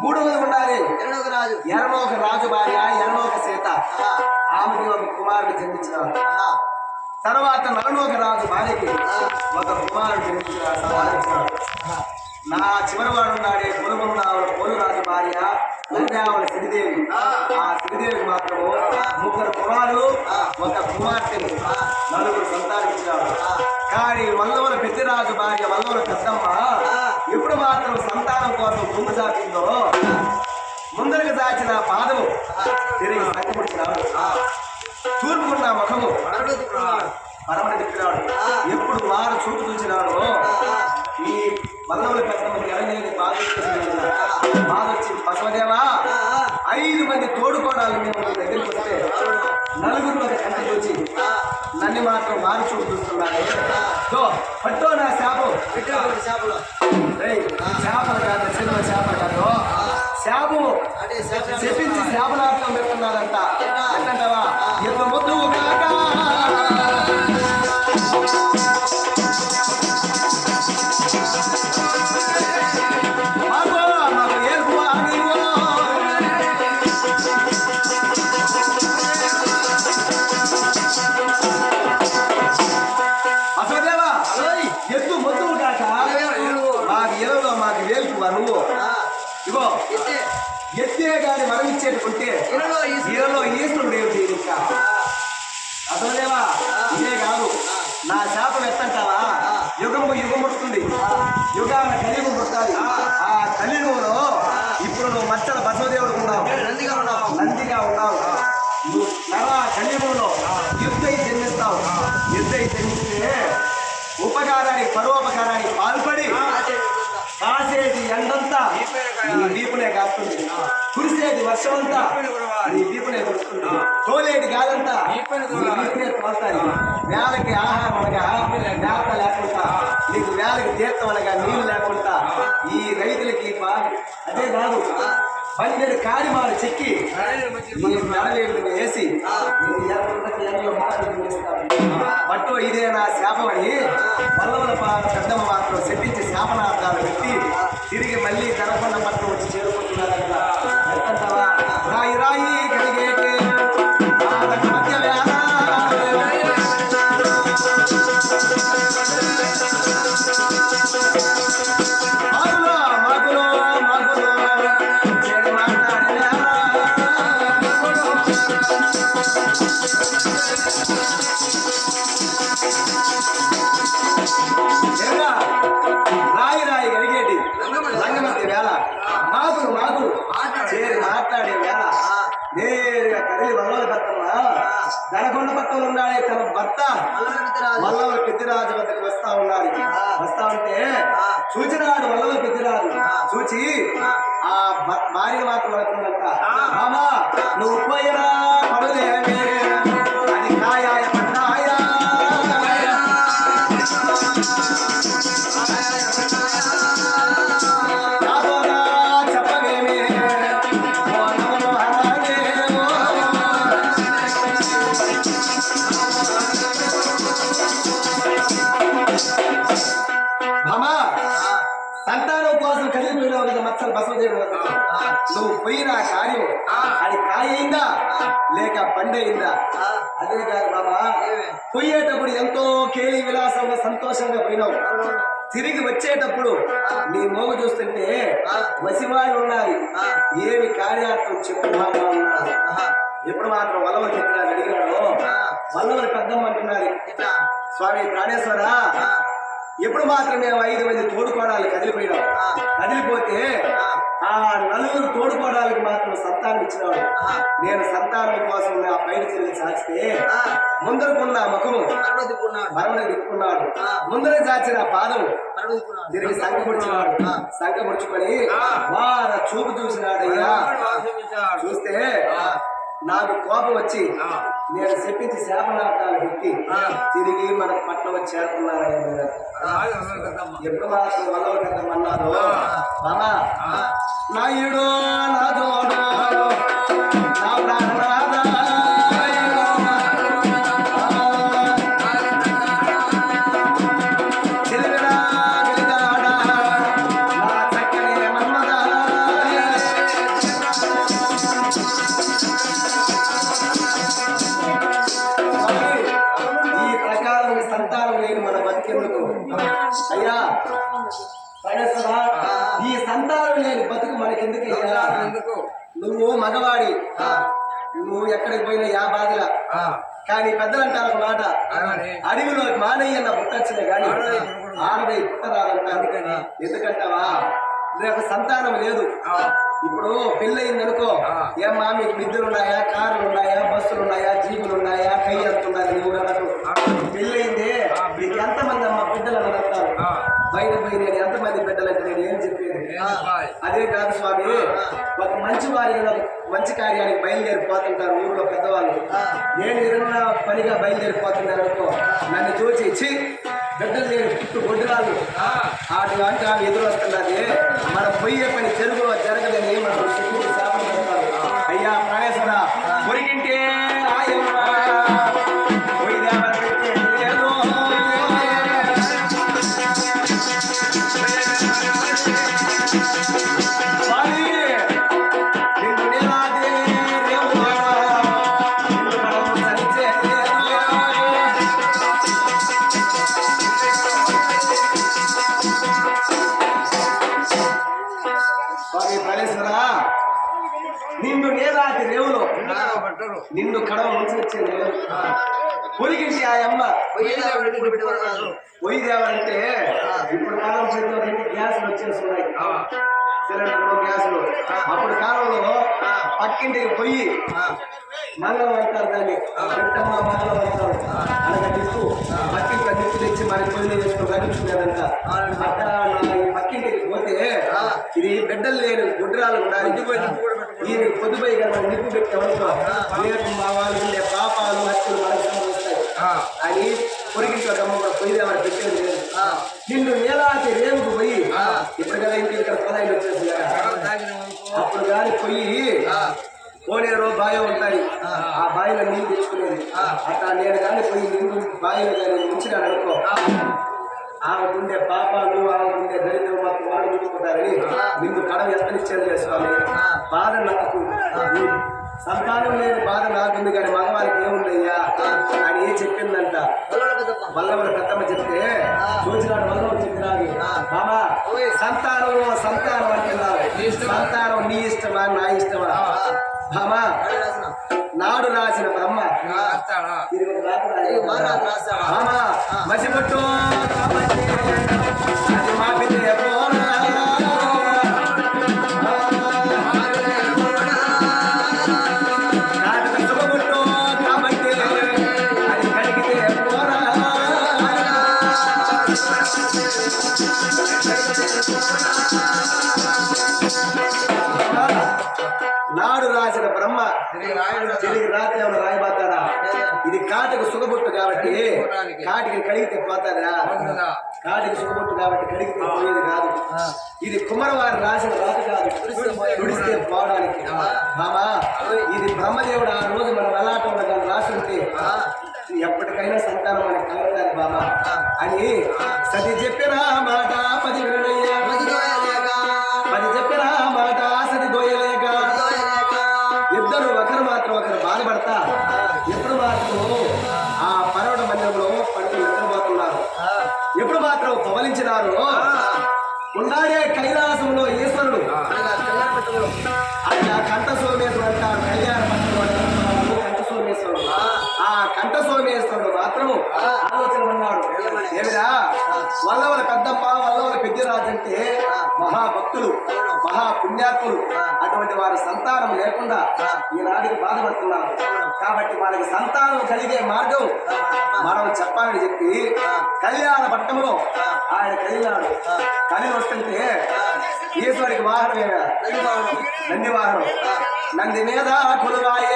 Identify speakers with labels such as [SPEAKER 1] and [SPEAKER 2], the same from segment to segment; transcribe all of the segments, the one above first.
[SPEAKER 1] మూడవది ఉండాలి.
[SPEAKER 2] ఎన్నడొక రాజు?
[SPEAKER 1] ఎరలో ఒక రాజు భార్య ఎరలో ఒక సీత ఆమెకి ఒక కుమారుడు జన్మించినాడు. తర్వాత నలుడు ఒక రాజు భార్యకి ఒక కుమారుడు జన్మించిన సంపాదించినాడు
[SPEAKER 2] ఆహా.
[SPEAKER 1] నా చివరి వాడు ఉన్నాడే పొలుగున్నావు పోలు రాజు భార్య నంద్యావల శ్రీదేవి. ఆ. శ్రీదేవికి మాత్రము ముగ్గురు కుమారులు ఒక కుమార్తెని నలుగురు సంతానించినాడు కానీ వల్లవల పెద్దరాజు భార్య వల్లవల పెద్దమ్మ ఎప్పుడు మాత్రం సంతానం కోసం ముందు దాటిందో ముందరకు దాచిన పాదము. తిరిగి సంకపుడిచినాడు. తూర్పుకున్న ముఖము.
[SPEAKER 2] పరమడుకున్నాడు.
[SPEAKER 1] పరమణ తిప్పినాడు ఎప్పుడు వారు చూపు చూసినాడు ఈ వల్లవల పెద్ద ఎవరిని బాధ బాధ వచ్చి బసవదేవా ఐదు మంది తోడుకోవడాలు మేము దగ్గరికి వస్తే నలుగురు ఒక కంట చూచి నన్ను మాత్రం వారు చూపు చూస్తున్నారు. దో, పట్టో నా శాపం
[SPEAKER 2] చేపలు.
[SPEAKER 1] రేయ్, చేపలు కాదు సినిమా చేపలు కాదు.
[SPEAKER 2] అంటే చేపలు
[SPEAKER 1] చెప్పించి శాపనార్థం పెడుతున్నారంట. ఎట్టంటావా ఎంత ముద్దు కాక ఈరలో ఈశ్వరుడు ఏమిటి ఇంకా అసలేవా ఇదే కాదు. నా శాపం ఎత్తంటావా? యుగము యుగం పుడుతుంది యుగాన కలియుగం పుట్టాలి ఆ. కలియుగంలో ఇప్పుడు నువ్వు మచ్చల బసవదేవుడు ఉన్నావు.
[SPEAKER 2] నందిగా ఉన్నావు.
[SPEAKER 1] ఎండంతా నీ వీపునే కాస్తుంది. కురిసేది వర్షమంతా నీ వీపునే కురుస్తుంది తోలేది గాలంతా వీపునే తోలుతాయి. వేలకి ఆహారం అనగా మేత లేకుండా నీకు వేలకి తీర్థం అనగా నీళ్ళు లేకుండా ఈ రైతులకి అదే కాదు పన్నెండు కాడిమాలు చెక్కి ఈ మెడలేళ్ళు వేసి. పట్టు ఇదే నా శాపమని వల్లవల ఉన్నాడే తన భర్త. వల్లవ పెద్దిరాజు వద్దకు వస్తా ఉన్నాడు వస్తా ఉంటే చూచినాడు వల్లవ పెద్దిరాజు చూచి ఆ. భార్య మాత్రం మామా నువ్వు పోయినా పడులేమే వద్దకు. నువ్వు పోయిన కార్యం అది కాయైందా? లేక పండైందా అదే కాదు బాబా పోయేటప్పుడు ఎంతో కేలి విలాసంగా సంతోషంగా పోయినావు. తిరిగి వచ్చేటప్పుడు నీ మోగ చూస్తుంటే వసివాడు ఉన్నారు. ఏమి కార్యార్థం చెప్పు ఎప్పుడు మాత్రం వల్లవ చెప్పినాడు అడిగినాడు వల్లవని
[SPEAKER 2] ఇట్లా?
[SPEAKER 1] స్వామి ప్రాణేశ్వర? ఎప్పుడు మాత్రం మేము ఐదు మంది తోడుకోవడాలు కదిలిపోయినాం. కదిలిపోతే ఆ నలుగురు తోడుకోవడానికి మాత్రం సంతానం ఇచ్చినాడు నేను సంతానం కోసం నా పైన చెల్లి చాచితే ముందరకున్న ముఖము. మరణ దిక్కున్నాడు ముందర చాచిన పాదం. తిరిగి సంఖ ముడుచున్నాడు సంఖ ముడుచుకొని వార చూపు చూసినాడయ్యా. చూస్తే నాకు కోపం వచ్చి నేను చెప్పించి శాపనార్థాలు పెట్టి తిరిగి మన పట్నం చేరుకున్నానయ్యా ఎప్పుడు మాత్రం వల్ల బాబా నాయుడు నా
[SPEAKER 2] ఆడదై అందుకని.
[SPEAKER 1] ఎందుకంటావా? నాకు సంతానం లేదు. ఇప్పుడు పెళ్ళయింది అనుకో
[SPEAKER 2] ఆ.
[SPEAKER 1] ఏమ్మా మీకు మిద్దెలు ఉన్నాయా కార్లు ఉన్నాయా బస్సులు ఉన్నాయా జీపులు ఉన్నాయా కై అంటున్నారు నువ్వు
[SPEAKER 2] ఆ.
[SPEAKER 1] పెళ్ళయింది. మీకు ఎంతమంది అమ్మ బిడ్డలు అని
[SPEAKER 2] ఆ.
[SPEAKER 1] బయట పోయి నేను ఎంతమంది బిడ్డలు అంటే నేను ఏం చెప్పేది? అదే కాదు స్వామి ఒక మంచి వారి మంచి కార్యానికి బయలుదేరిపోతుంటారు ఊళ్ళో పెద్దవాళ్ళు. నేను ఏదన్నా పనిగా బయలుదేరిపోతున్నాను అనుకో నన్ను చూసి ఛీ! బిడ్డలు లేని పుట్టు గొడ్డురాలు
[SPEAKER 2] ఆ,
[SPEAKER 1] అటు ఆమె ఎదురు వస్తున్నది మనం పోయే పని జరుగులో జరగదని మనం శాపం అయ్యా ప్రాణేశ్వర పొరిగింటే ఇప్పుడు కాలం చేతిలో గ్యాసులు వచ్చేస్తున్నాయి. సిలిండర్లు గ్యాసులు. అప్పుడు కాలంలో పక్కింటికి పొయ్యి.
[SPEAKER 2] ఆ,
[SPEAKER 1] మంగళం అంటారు దాన్ని. పెట్టమ్మ మంగళం అంటారు. అనగా నిప్పు. పక్కింట్లో నిప్పు తెచ్చి మరి పొయ్యి వేసుకుని ఈ పక్కింటికి పోతే ఇది బిడ్డలు లేని గుడ్రాలు ఉండాలి ఈ పొద్దుపోయి కదా నిప్పు పెట్టామనుకో. రేపు మా వాళ్ళు పాపాలు హత్యలు మనకు అని పొరిగింట్లో కూడా పొయ్యి ఎవరు పెట్టేది లేదు. నిన్ను నేలాకి రేవుకు పోయి ఇప్పుడు కదా ఇంటి ఇక్కడ పదాయిలు వచ్చేసి. అప్పుడు కానీ పొయ్యి
[SPEAKER 2] ఆ,
[SPEAKER 1] కోనేరు బావి ఉంటాయి. ఆ. బావిలో నీళ్ళు తెచ్చుకునేది. అట్లా నేను కానీ పోయి నీళ్ళు బావిలో కానీ ఉంచినాను అనుకో. ఆమె ఉండే పాపాలు ఆమె ఉండే దరిద్రం మొత్తం వాళ్ళు చూసుకుంటారని నిన్ను కడవ ఎత్తనిచ్చేది స్వామి. బాధ నాకు. సంతానం లేని బాధ నాకుంది కానీ మగవారికి ఏముందయ్యా? అని ఏం చెప్పిందంట.
[SPEAKER 2] పొలాల పెద్దమ్మ.
[SPEAKER 1] చెప్తే చూసినాడు వల్లవ చెప్పినాడు. బాబా సంతానం సంతానం అంటున్నారు సంతానం నీ ఇష్టమా? నా ఇష్టమా? బామా. నాడు రాసిన బ్రహ్మ.
[SPEAKER 2] ఆ,
[SPEAKER 1] కడిగితే పోయేది కాదు. ఇది కుమ్మరవారి రాసిన రాత కాదు. తుడిస్తే పోవడానికి. మామా ఇది బ్రహ్మదేవుడు ఆ రోజు మన కానీ రాసి ఉంటే ఎప్పటికైనా సంతానం మనకి కలుగుతారు బాబా అని సతి చెప్పిన మాట పది వినయ్యా పది చెప్పిన మాట మాత్రం పవలించినారు ఉండాడే కైలాసంలో ఈశ్వరుడు. అట్లా కంఠ సోమేశ్వరుడు అంటారు. కళ్యాణ కంఠ సోమేశ్వరుడు ఆ కంఠ సోమేశ్వరుడు మాత్రం ఆలోచన ఉన్నాడు. ఏమిరా? వల్లవల పెద్దమ్మ వల్లవల పెద్దరాజు అంటే మహాభక్తులు మహా పుణ్యాత్ములు అటువంటి వారి సంతానం లేకుండా ఈనాటికి బాధపడుతున్నారు. కాబట్టి వాళ్ళకి సంతానం కలిగే మార్గం మనం చెప్పాలని చెప్పి కళ్యాణ పట్టణంలో ఆయన కలిగినాడు కలిగి వస్తుంటే ఈశ్వరికి
[SPEAKER 2] నందివాహనం.
[SPEAKER 1] నంది వాహనం నంది మీద కొలువాయే.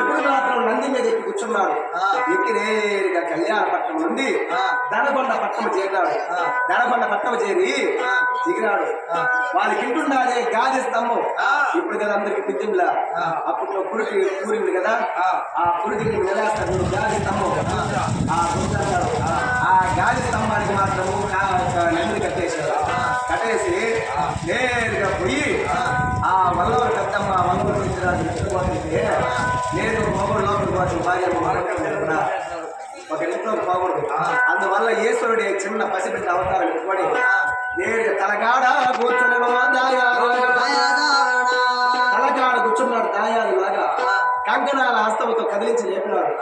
[SPEAKER 1] ఎప్పుడు మాత్రం నంది మీద కూర్చున్నాడు ఎక్కి నేరుగా కళ్యాణపట్నం నుండి దడబండ పట్టణం చేరినాడు దడబండ పట్టణం చేరి దిగినాడు వాళ్ళకి ఇంటున్నదే గాది స్తంభం ఇప్పుడు కదా అందరికి పిద్దింలా అప్పట్లో పురికి కూరింది కదా ఆ పురికి నిలేస్తారు నువ్వు గాది స్తంభం ఆ గుర్తాడు ఆ గాది స్తంభానికి మాత్రము నెమ్మది కట్టేశాడు కట్టేసి నేరుగా పోయి ఆ వల్లవరి పెద్దమ్మ వంగులు నేను మొగడు లోపలికి భార్య మొగడు ఒక ఇంట్లో పోకూడదు అందువల్ల ఈశ్వరుడి చిన్న పసిబిడ్డ అవతారం పెట్టుకొని నేరుగా తలగాడ కూర్చొని తలగాడ కూర్చున్నాడు దాయాలు లాగా. కంకణాల హస్తంతో కదిలించి లేపినాడు.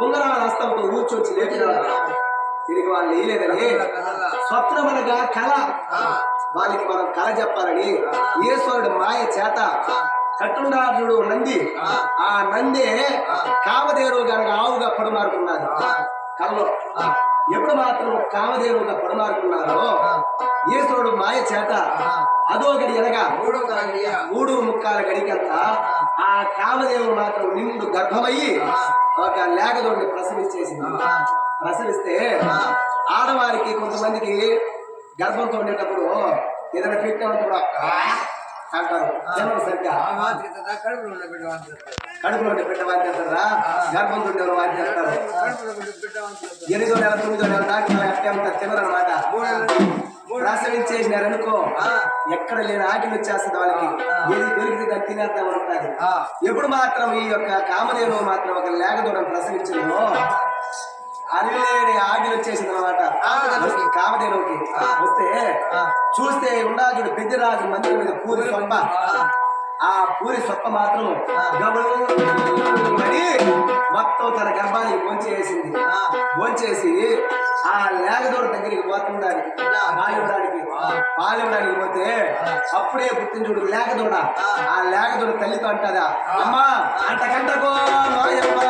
[SPEAKER 1] ఉంగరాల హస్తంతో ఊర్చొచ్చి లేపినాడు. తిరిగి వాళ్ళు లేదని స్వప్నమనగా కళ వాళ్ళకి మనం కళ చెప్పాలని ఈశ్వరుడు మాయ చేత కట్టునాథుడు నంది. ఆ నంది కామదేవుడు గనక ఆవుగా పడుమారుకున్నది కల్లో. ఎప్పుడు మాత్రం కామదేవుగా పడుమారుకున్నారో? ఈశ్వరుడు మాయ చేత అదోగడి ఎనగా మూడు ముక్కాల గడికంతా ఆ. కామదేవుడు మాత్రం నిండు గర్భమయ్యి ఒక లేగదోడిని ప్రసవించేసింది. ప్రసవిస్తే ఆడవారికి కొంతమందికి గర్భంతో ఉండేటప్పుడు ఏదైనా పెట్టినప్పుడు కడుపులో బిడ్డ ఎనిమిదో నెల తొమ్మిదో నెల దాకా అట్టే ఉంటారు ప్రసవించేసినారనుకో ఎక్కడ లేని ఆకలి వచ్చేస్తుంది వాళ్ళకి. ఏది దొరికితే దాన్ని తినేద్దాం ఉంటుంది ఎప్పుడు మాత్రం ఈ యొక్క కామదేవుడు మాత్రం ఒక లేగదూడం ప్రసవించిందో అరిలేని ఆకలి వచ్చేసింది అనమాట కామదేవుడికి వస్తే చూస్తే ఉండాజుడు పెద్దరాజు మందిరం మీద పూరి సొప్ప ఆ పూరి సొప్ప. మాత్రం గబుడి మొత్తం తన గర్భానికి భోంచేసింది భోంచేసి ఆ లేగదోడ దగ్గరికి పోతుండాలి పాలివ్వడానికి పాలివ్వడానికి పోతే అప్పుడే పుట్టించుడు లేగదోడ ఆ. లేగదోడ తల్లితో అంటదా అమ్మా అంటకంటకో మాయమ్మ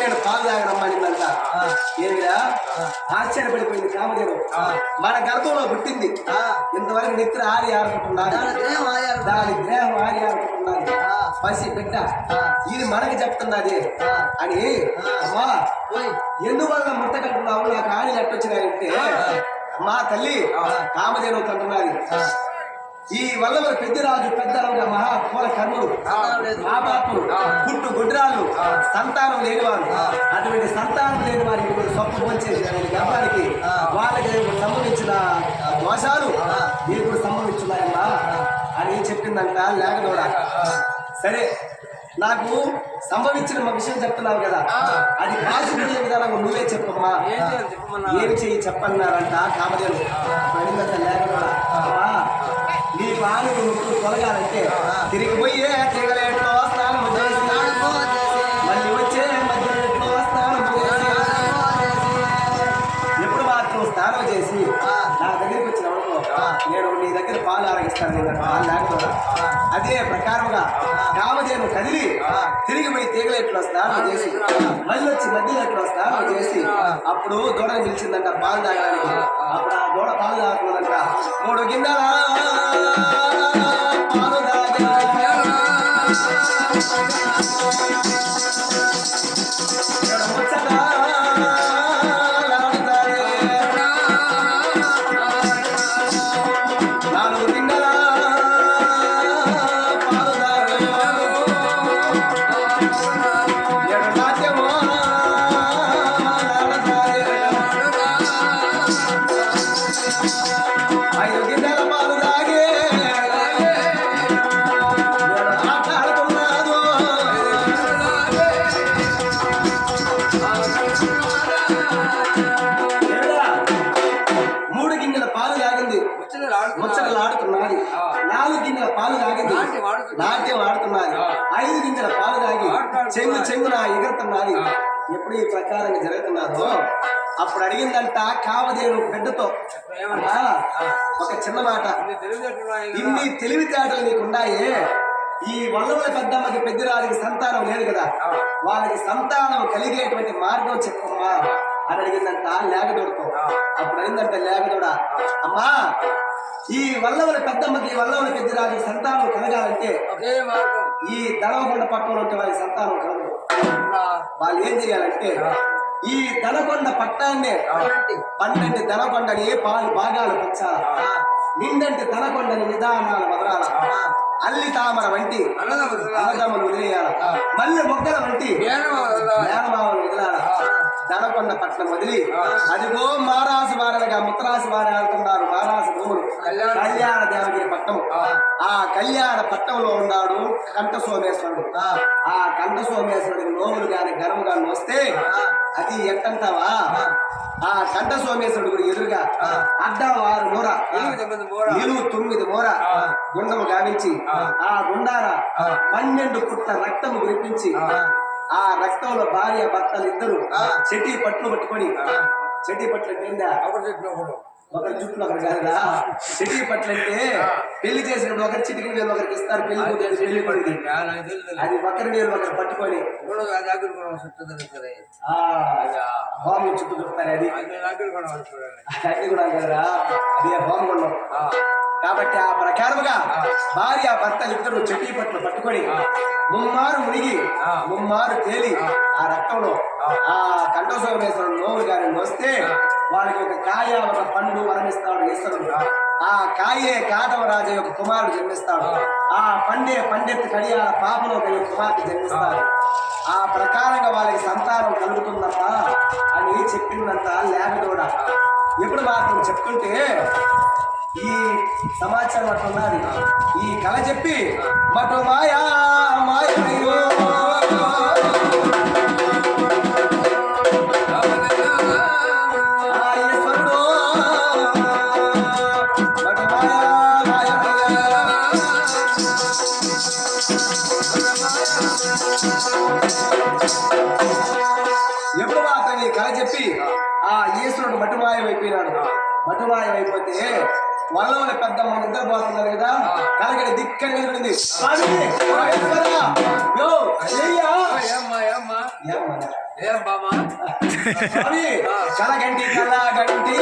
[SPEAKER 1] నేను పాలు తాగడమ్మా నిన్నంట ఏమిరా? ఆశ్చర్యపడిపోయింది కామదేవు. మన గర్భంలో పుట్టింది. ఇంతవరకు నిద్ర ఆరి ఆడుకుంటున్నారు దాని దేహం ఆరి ఆడుకుంటున్నది పసి బిడ్డ. ఇది మనకి చెప్తున్నది. అని అమ్మా ఎందువల్ల ముట్టకట్టున్నావు నాకు ఆడి ఎట్టొచ్చినాయంటే అమ్మా తల్లి కామదేవు అంటున్నది. ఈ వల్ల పెద్దరాజు పెద్దరాజు మహా పూల కర్ములు పాపాత్ములు పుట్టు గుడ్రాలు సంతానం లేనివారు. అటువంటి సంతానం లేని వారికి సొప్పు పోంచేసి గర్భానికి వాళ్ళకి సంబంధించిన దోషాలు మీరు కూడా సంభవించున్నాయమ్మా అని చెప్పిందంట లేకదోడ సరే నాకు సంభవించిన మా విషయం చెప్తున్నావు కదా. అది కాసిపోయే విధానంగా నువ్వే చెప్పమ్మా. ఏమి చెయ్యి చెప్పన్నారంట కామదేవుడు లేకదోడ అమ్మా నీ పాలు ముక్కు తొలగాలంటే తిరిగి పోయే తిరగలేట్లో స్నానం మళ్ళీ వచ్చే మధ్యలో స్నానం ఎప్పుడు మాత్రం స్నానం చేసి. నా దగ్గరికి వచ్చిన నేను నీ దగ్గర పాలు ఆరగిస్తాను పాలు లేకపోతే. అదే ప్రకారంగా కామధేను కదిలి తిరిగి పోయి తీగలెట్లో స్నానం చేసి మళ్ళీ వచ్చి మధ్యలో స్నానం చేసి అప్పుడు దూడని పిలిచిందంట పాలు తాగడానికి. అప్పుడు ఆ దూడ పాలు తాగుతుందంట. మూడు గిన్నెల? పాలు లాడుతారే. నాలుగు గిన్నెల చెంగు చెంగున ఎగురుతున్నది ఎప్పుడు ఈ ప్రకారంగా జరుగుతున్నదో అప్పుడు అడిగిందంట కావదేను బిడ్డతో. ఒక చిన్న మాట. ఇన్ని తెలివితేటలు నీకున్నాయే. ఈ వల్లవల పెద్దమ్మకి పెద్దరాలికి సంతానం లేదు కదా. వాళ్ళకి సంతానం కలిగేటువంటి మార్గం చెప్పమ్మా అని అడిగిందంట లేగదోడుతో. అప్పుడు అడిగిందంట లేగదోడ. అమ్మా ఈ వల్లవల పెద్దమ్మకి వల్లవల పెద్దరాలికి సంతానం కలగాలంటే
[SPEAKER 2] ఒకే మార్గం.
[SPEAKER 1] ఈ దళవకొండ పట్టణంలో ఉంటే వాళ్ళకి సంతానం కలగదు వాళ్ళు ఏం చేయాలంటే ఈ దనకొండ పట్టాన్ని పన్నెండు దనకొండని పాలు భాగాలు పెంచాల. నిండంటి దనకొండని నిదానాలు వదలాల. అల్లి తామర వంటి అన్నదమ్ములు. వదిలేయాల. మళ్ళీ మొగ్గల వంటి మేనమామలు వదిలాల. దనకొండ పట్నం వదిలి అదిగో మారాసు వారలుగా ముత్తరాసు వారు వెళ్తున్నారు మారాసు భూములు. కళ్యాణ దేవగిరి పట్టణం. ఆ. కళ్యాణ పట్టణంలో ఉన్నాడు కంఠ సోమేశ్వరుడు. ఆ. కంఠ సోమేశ్వరుడికి నోములు గాని గాని వస్తే అది ఎట్టంటావా? ఆ. కంఠ సోమేశ్వరుడు గుడి ఎదురుగా అడ్డం ఆరు మూర. నిలువు తొమ్మిది మూర. గుండము గావించి ఆ. గుండార పన్నెండు పుట్ట రక్తము గురిపించి ఆ రక్తంలో భార్య భర్తలు ఇద్దరు చెట్టి పట్లు పట్టుకొని చెట్టి పట్లు అంటే ఏందా? ఒకరి జుట్లు ఒకరు కాదురా. చెట్టి పట్లు అంటే పెళ్ళి చేసినప్పుడు ఒకరి చిటికి వేలు ఒకరికి ఇస్తారు పెళ్ళి కూతురు పెళ్ళి కొడుకు అది ఒకరి వేలు ఒకరు పట్టుకొని. హోమం చుట్టూ చుడతారు అది. అది కూడా కదరా. అది హోమగుండం కాబట్టి ఆ ప్రకారముగా భార్య భర్త ఇద్దరు చెట్టి పట్లు పట్టుకొని ముమ్మారు మునిగి ముమ్మారు తేలి ఆ. రక్తంలో. ఆ. కంఠోత్సవేశ్వరుడు నోవులు గారిని మోస్తే వాళ్ళకి ఒక కాయ ఒక పండు వరమిస్తాడు ఈశ్వరుడు. ఆ. కాయే కాటవరాజు యొక్క కుమారుడు జన్మిస్తాడు. ఆ. పండే పండిత్ కడియాల పాపలో ఒక కుమార్తె జన్మిస్తాడు. ఆ. ప్రకారంగా వాళ్ళకి సంతానం కలుగుతుందట అని చెప్పిందంత లేకదోడ ఎప్పుడు మాత్రం చెప్తుంటే ఈ సమాచారం అట్లా ఉన్నది ఈ కళ చెప్పి మటు మాయా మాయో ఎప్పుడు అతని ఈ కళ చెప్పి ఆ ఈశ్వరుడు మటుమాయం అయిపోయినాడు మటుమాయం అయిపోతే వల్ల పెద్ద మన ఇద్దరు పోతున్నారు కదా? కలగడి దిక్కని నిలబడింది. ఏమ్మా? స్వామి, కలగంటి కలగంటి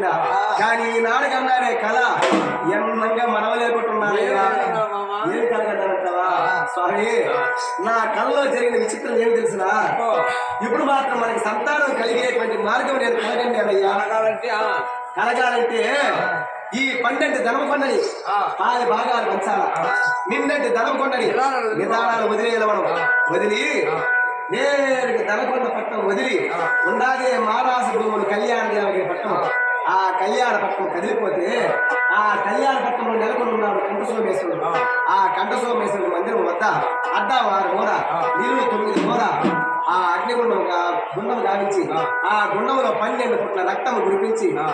[SPEAKER 1] మర్చిపోతుందా కానీ ఈ నాడుగన్నాడే కళ ఎన్నంగా మనవలేకుంటున్నాను ఏం కలగదంటావా స్వామి నా కళ్ళలో జరిగిన విచిత్రం ఏమి తెలిసినా ఇప్పుడు మాత్రం మనకి సంతానం కలిగేటువంటి మార్గం నేను కలగండానయ్యా కలగాలంటే ఈ పండంటి ధనమకొండని పాది భాగాలు పంచాల నిండంటి ధనమకొండని నిదానాలు వదిలేయాలి మనం వదిలి నేరుగా ధనకొండ పట్టణం వదిలి ఉండాదే మహారాజు భూములు కళ్యాణ దేవగిరి పట్టణం ఆ కళ్యాణ పట్టణం కదిలిపోతే ఆ కళ్యాణ పట్టణంలో నెలకొని ఉన్నాడు కంఠ సోమేశ్వరుడు ఆ కంఠ సోమేశ్వరుడు మందిరం వద్ద అడ్డా వారు మూర నీళ్ళు తొమ్మిది మూర ఆ అగ్నిగుండం గుండం గావించి ఆ. గుండంలో పన్నెండు పుట్ల రక్తము గురిపించి ఆ.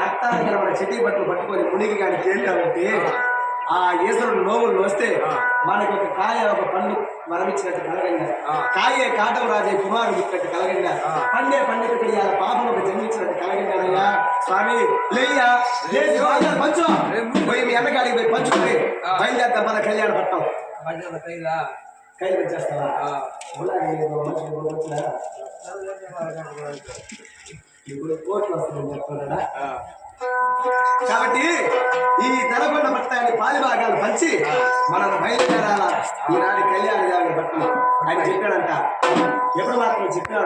[SPEAKER 1] రక్తాన్ని మన చెట్టి బట్టలు పట్టుకొని మునిగి కానీ తేలినామంటే ఆ ఈశ్వరుడు నోములు వస్తే మనకు ఒక కాయ ఒక పండు మరణించినట్టు కలగండి. కాయే కాటం రాజే కుమారుడు పుట్టినట్టు కలగండి. పండే పండిత కడియాల పాపం ఒక జన్మించినట్టు కలగండి స్వామి లేయ్యా. పంచు. పోయి మీ అన్నగాడికి పోయి పంచుకుని బయలుదేద్దాం మన కళ్యాణ పట్టం కైలు వచ్చేస్తావా ఇప్పుడు కోట్లు వస్తుంది చెప్తున్నాడా కాబట్టి ఈ తెలకొండ పట్టణాన్ని పాలి భాగాలు పంచి మనం బయలుదేరాల? ఈనాటి కళ్యాణ జాగ్రత్త పట్టణం. ఆయన చెప్పాడంట. ఎప్పుడు మాత్రం చెప్పాడు